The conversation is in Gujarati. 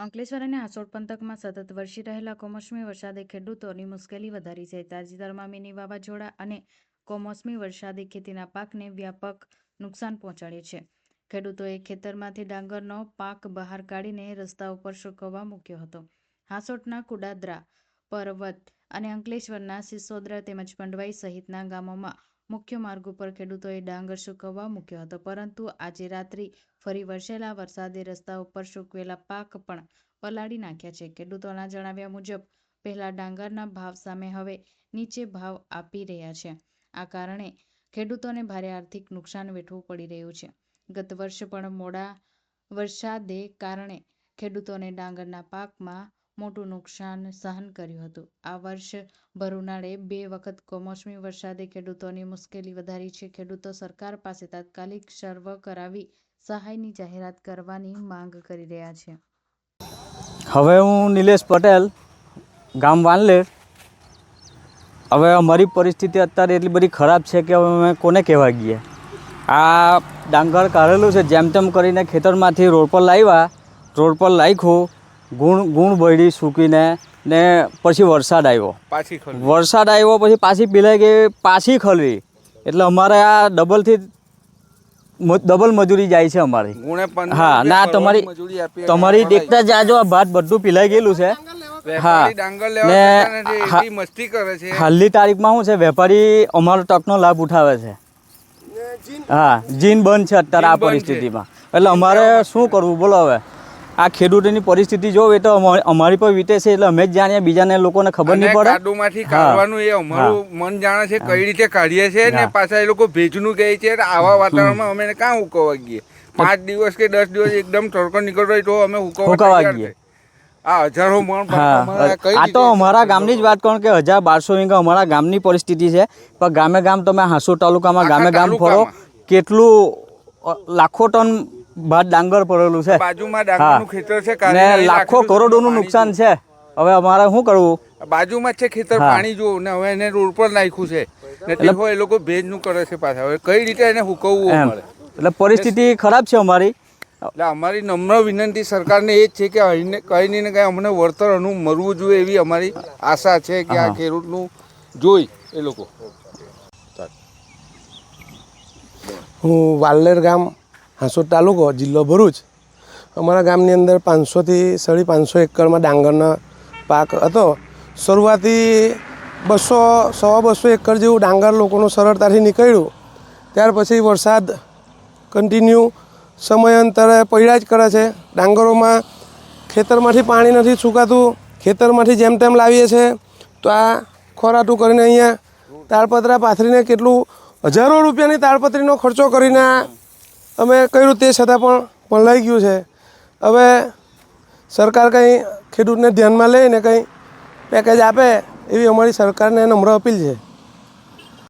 અંકલેશ્વર અને હાસોડ પંથકમાં સતત વરસી રહેલા કમોસમી વરસાદે ખેડૂતોની મુશ્કેલી વધારી છે. તાજેતરમાં મિની વાવાઝોડા અને કમોસમી વરસાદે ખેતીના પાકને વ્યાપક નુકસાન પહોંચાડ્યું છે. ખેડૂતોએ ખેતરમાંથી ડાંગરનો પાક બહાર કાઢીને રસ્તા ઉપર સુકવવા મૂક્યો હતો. હાસોટના કુડાદરા પર્વત અને અંકલેશ્વરના સિસોદરા તેમજ પંડવાઈ સહિતના ગામોમાં મુખ્ય માર્ગ ઉપર ખેડૂતોએ ડાંગર સૂકવવા મૂક્યો હતો. પરંતુ આજે રાત્રિ ફરી વરસેલા વરસાદે રસ્તા ઉપર સૂકવેલા પાક પણ પલાળી નાખ્યા છે. ખેડૂતોના જણાવ્યા મુજબ, પહેલા ડાંગરના ભાવ સામે હવે નીચે ભાવ આપી રહ્યા છે. આ કારણે ખેડૂતોને ભારે આર્થિક નુકસાન વેઠવું પડી રહ્યું છે. ગત વર્ષે પણ મોડા વરસાદે કારણે ખેડૂતોને ડાંગરના પાકમાં મોટું નુકસાન સહન કર્યું હતું. આ વર્ષ ભર ઉનાળે બે વખત કમોસમી વરસાદે ખેડૂતોની મુશ્કેલી વધારી છે. ખેડૂતો સરકાર પાસે તાત્કાલિક સર્વ કરાવી સહાયની જાહેરાત કરવાની માંગ કરી રહ્યા છે. હવે હું નિલેશ પટેલ, ગામ વાનલેર. હવે અમારી પરિસ્થિતિ અત્યારે એટલી બધી ખરાબ છે કે હવે અમે કોને કહેવા ગઈએ આ ડાંગર કાઢેલું છે. જેમ તેમ કરીને ખેતરમાંથી રોડ પર લાવ્યા, રોડ પર લાખ્યું ગુણ ગુણ બળી સૂકીને ને પછી વરસાદ આવ્યો. પાછી વરસાદ આવ્યો પછી પાછી પીલાઈ ગઈ પાછી ખલવી. એટલે અમારે આ ડબલથી ડબલ મજૂરી જાય છે અમારી. હા ના તમારી તમારી દેખતા જ આજો આ ભાત બધું પીલાઈ ગયેલું છે. હા. ને મસ્તી કરે છે. હાલની તારીખમાં શું છે? વેપારી અમારો તકનો લાભ ઉઠાવે છે. હા જીન બંધ છે અત્યારે આ. પરિસ્થિતિમાં. એટલે અમારે શું કરવું? બોલો હવે. આ ખેડૂતોની પરિસ્થિતિ જોવે તો અમા- અમારી પર વીતે છે એટલે અમે જ જાણીએ બીજાને લોકોને ખબર નહીં પડે. કાદવમાંથી હા. કાઢવાનું એ અમારું મન જાણે છે કઈ રીતે કાઢીએ છે ને પાછા એ લોકો ભેજનું કહે છે આવા વાતાવરણમાં અમે કાં ઉકવા ગઈએ પાંચ દિવસ કે દસ દિવસ એકદમ તડકો નીકળતો હોય તો અમે ઉકવા ગઈએ. આ તો અમારા ગામની જ વાત કરું કે હજાર બારસો વીઘા અમારા ગામની પરિસ્થિતિ છે. પણ ગામે ગામ તમે હાંસુ તાલુકામાં ગામે ગામ ફરો કેટલું લાખો ટન ભાત ડાંગર પડેલું છે. બાજુમાં ડાંગરનું ખેતર છે ને લાખો કરોડોનું નુકસાન છે. હવે અમારે શું કરવું? બાજુમાં જ છે ખેતર પાણી જો ને હવે એને રોડ પર નાખ્યું છે. એટલે એ લોકો ભેજનું કરે છે પાછા. હવે કઈ રીતે એને હુકવવું એટલે પરિસ્થિતિ ખરાબ છે અમારી. એટલે અમારી નમ્ર વિનંતી સરકારને એ જ છે કે અહીંને કંઈ નહીં ને કંઈ અમને વળતર અનુ મળવું જોઈએ એવી અમારી આશા છે કે આ ખેડૂતનું જોઈ એ લોકો. હું વાલ્લેર ગામ હાંસોદ તાલુકો, જિલ્લો ભરૂચ. અમારા ગામની અંદર પાંચસોથી સાડી પાંચસો એકરમાં ડાંગરનો પાક હતો. શરૂઆતી બસો, સવા બસો એકર જેવું ડાંગર લોકોનું સરળતાથી નીકળ્યું. ત્યાર પછી વરસાદ કન્ટિન્યુ સમયાંતરે પડ્યા જ કરે છે. ડાંગરોમાં ખેતરમાંથી પાણી નથી સુકાતું ખેતરમાંથી જેમ તેમ લાવીએ છીએ તો આ ખોરાટું કરીને અહીંયા તાળપત્રા પાથરીને કેટલું હજારો રૂપિયાની તાળપત્રીનો ખર્ચો કરીને અમે કર્યું તે છતાં પણ પલળાઈ ગયું છે. હવે સરકાર કંઈ ખેડૂતને ધ્યાનમાં લઈને કંઈ પેકેજ આપે એવી અમારી સરકારને નમ્ર અપીલ છે.